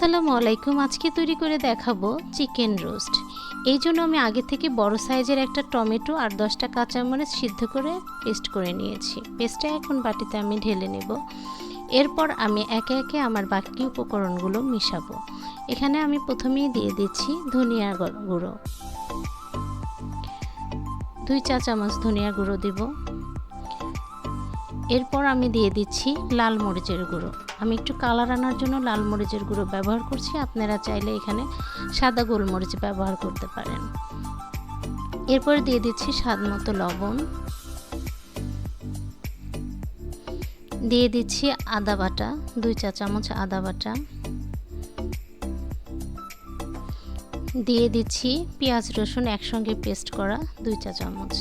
আসসালামু আলাইকুম। আজকে তৈরি করে দেখাবো চিকেন রোস্ট। এই জন্য আমি আগে থেকে বড় সাইজের একটা টমেটো আর দশটা কাঁচামরিচ সিদ্ধ করে পেস্ট করে নিয়েছি। পেস্টটা এখন বাটিতে আমি ঢেলে নেব। এরপর আমি একে একে আমার বাকি উপকরণগুলো মিশাবো। এখানে আমি প্রথমেই দিয়ে দিচ্ছি ধনিয়া গুঁড়ো। দুই চা চামচ ধনিয়া গুঁড়ো দিব। এরপর আমি দিয়ে দিচ্ছি লাল মরিচের গুঁড়ো। আমি একটু কালার আনার জন্য লাল মরিচের গুঁড়ো ব্যবহার করছি। আপনারা চাইলে এখানে সাদা গোলমরিচ ব্যবহার করতে পারেন। এরপর দিয়ে দিচ্ছি স্বাদ মতো লবণ। দিয়ে দিচ্ছি আদা বাটা, দুই চা চামচ আদা বাটা। দিয়ে দিচ্ছি পেঁয়াজ রসুন একসঙ্গে পেস্ট করা, দুই চা চামচ।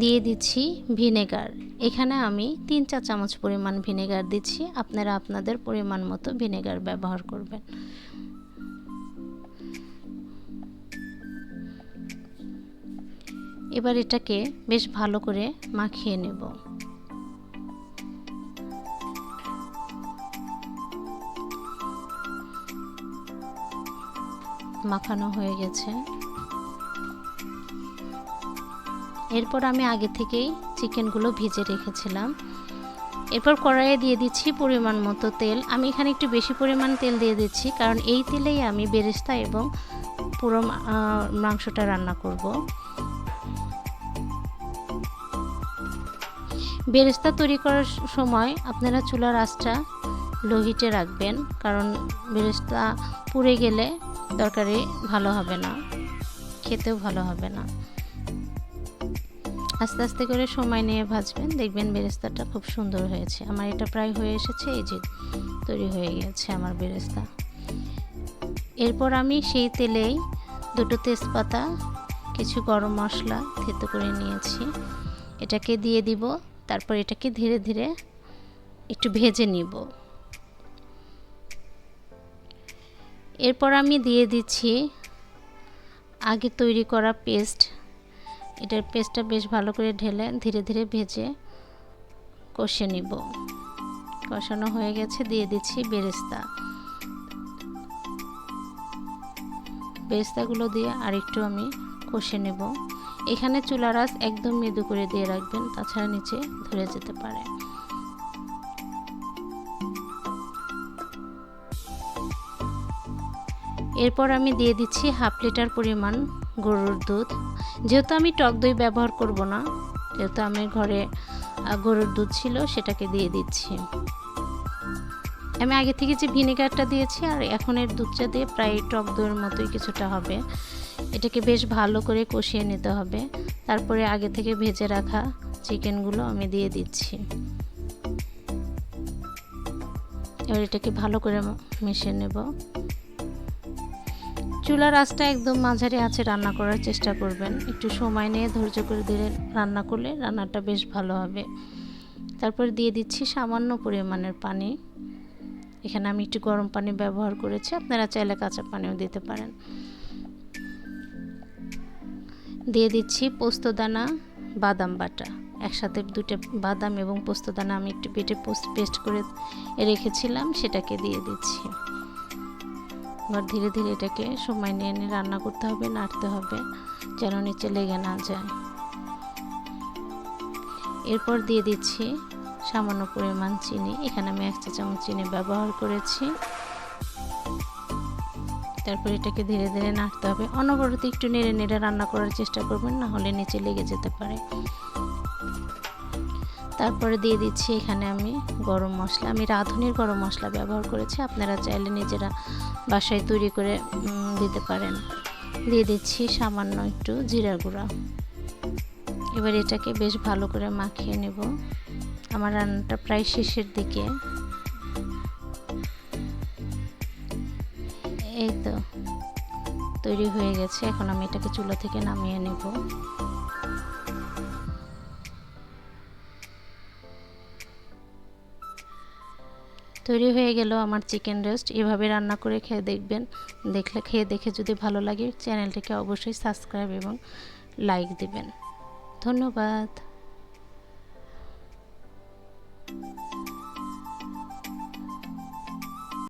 দিয়ে দিচ্ছি ভিনেগার। এখানে আমি তিন চা চামচ পরিমাণ ভিনেগার দিচ্ছি। আপনারা আপনাদের পরিমাণ মতো ভিনেগার ব্যবহার করবেন। এবার এটাকে বেশ ভালো করে মাখিয়ে নেব। মাখানো হয়ে গেছে। এরপর আমি আগে থেকেই চিকেনগুলো ভিজে রেখেছিলাম। এরপর কড়াইয়ে দিয়ে দিচ্ছি পরিমাণ মতো তেল। আমি এখানে একটু বেশি পরিমাণ তেল দিয়ে দিচ্ছি, কারণ এই তেলেই আমি বেরেস্তা এবং পুরো মাংসটা রান্না করব। বেরেস্তা তৈরি করার সময় আপনারা চুলার আঁচটা লো হিটে রাখবেন, কারণ বেরেস্তা পুড়ে গেলে তরকারি ভালো হবে না, খেতেও ভালো হবে না। আস্তে আস্তে করে সময় নিয়ে ভাজবেন, দেখবেন বেরেস্তাটা খুব সুন্দর হয়েছে। আমার এটা প্রায় হয়ে এসেছে, এই যে তৈরি হয়ে গেছে আমার বেরেস্তা। এরপর আমি সেই তেলেই দুটো তেজপাতা, কিছু গরম মশলা থেতো করে নিয়েছি। এটাকে দিয়ে দিব, তারপর এটাকে ধীরে ধীরে একটু ভেজে নিব। এরপর আমি দিয়ে দিচ্ছি আগে তৈরি করা পেস্ট এটার পেস্টটা বেশ ভালো করে ঢেলে ধীরে ধীরে ভেজে কষে নিব। কষানো হয়ে গেছে, দিয়ে দিচ্ছি বেরেস্তা। বেরেস্তাগুলো দিয়ে আরেকটু আমি কষে নেব। এখানে চুলার আঁচ একদম মৃদু করে দিয়ে রাখবেন, তাছাড়া নিচে ধরে যেতে পারে। এরপর আমি দিয়ে দিচ্ছি হাফ লিটার পরিমাণ গরুর দুধ। যেহেতু আমি টক দই ব্যবহার করব না, যেহেতু আমি ঘরে গরুর দুধ ছিল, সেটাকে দিয়ে দিচ্ছি। আমি আগে থেকে যে ভিনেগারটা দিয়েছি, আর এখন এর দুধটা দিয়ে প্রায় টক দইয়ের মতোই কিছুটা হবে। এটাকে বেশ ভালো করে কষিয়ে নিতে হবে। তারপরে আগে থেকে ভেজে রাখা চিকেনগুলো আমি দিয়ে দিচ্ছি। এবার এটাকে ভালো করে মিশিয়ে নেব। চুলার আঁচটা একদম মাঝারি আছে, রান্না করার চেষ্টা করবেন। একটু সময় নিয়ে ধৈর্য করে ধীরে রান্না করলে রান্নাটা বেশ ভালো হবে। তারপর দিয়ে দিচ্ছি সামান্য পরিমাণের পানি। এখানে আমি একটু গরম পানি ব্যবহার করেছি, আপনারা চাইলে কাঁচা পানিও দিতে পারেন। দিয়ে দিচ্ছি পোস্তদানা বাদাম বাটা। একসাথে দুটো বাদাম এবং পোস্তদানা আমি একটু পেটে বেটে পেস্ট করে রেখেছিলাম, সেটাকে দিয়ে দিচ্ছি। এবার ধীরে ধীরে এটাকে সময় নিয়ে নিয়ে রান্না করতে হবে, নাড়তে হবে, যেন নিচে লেগে না যায়। এরপর দিয়ে দিচ্ছি সামান্য পরিমাণ চিনি। এখানে আমি এক চা চামচ চিনি ব্যবহার করেছি। তারপর এটাকে ধীরে ধীরে নাড়তে হবে। অনবরত একটু নেড়ে নেড়ে রান্না করার চেষ্টা করবেন, না হলে নিচে লেগে যেতে পারে। তারপরে দিয়ে দিচ্ছি এখানে আমি গরম মশলা। আমি রাঁধুনির গরম মশলা ব্যবহার করেছি, আপনারা চাইলে নিজেরা বাসায় তৈরি করে দিতে পারেন। দিয়ে দিচ্ছি সামান্য একটু জিরা গুঁড়া। এবার এটাকে বেশ ভালো করে মাখিয়ে নেব। আমার রান্নাটা প্রায় শেষের দিকে। এই তো, তৈরি হয়ে গেছে। এখন আমি এটাকে চুলা থেকে নামিয়ে নেব। তৈরি হয়ে গেল আমার চিকেন রোস্ট এভাবে রান্না করে খেয়ে দেখবেন। দেখলে খেয়ে দেখে যদি ভালো লাগে, চ্যানেলটিকে অবশ্যই সাবস্ক্রাইব এবং লাইক দিবেন। ধন্যবাদ।